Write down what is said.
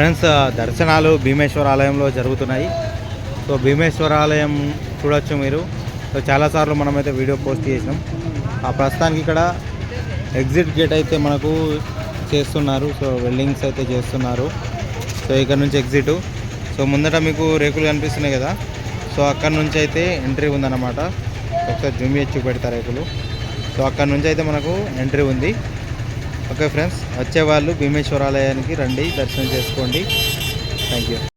Friends దర్శనాలు భీమేశ్వర ఆలయంలో జరుగుతున్నాయి. సో భీమేశ్వర ఆలయం చూడొచ్చు మీరు. సో చాలాసార్లు మనమైతే వీడియో పోస్ట్ చేసినాం. ఆ ప్రస్తుతానికి ఇక్కడ ఎగ్జిట్ గేట్ అయితే మనకు చేస్తున్నారు. సో వెల్డింగ్స్ అయితే చేస్తున్నారు. సో ఇక్కడ నుంచి ఎగ్జిట్ సో ముందట మీకు రేకులు కనిపిస్తున్నాయి కదా. సో అక్కడ నుంచి అయితే ఎంట్రీ ఉందన్నమాట. ఒకసారి జూమ్ చేసి చూపెడతా రేకులు. సో అక్కడ నుంచి అయితే మనకు ఎంట్రీ ఉంది. ఓకే ఫ్రెండ్స్ వచ్చేవాళ్ళు భీమేశ్వరాలయానికి రండి దర్శనం చేసుకోండి. Thank you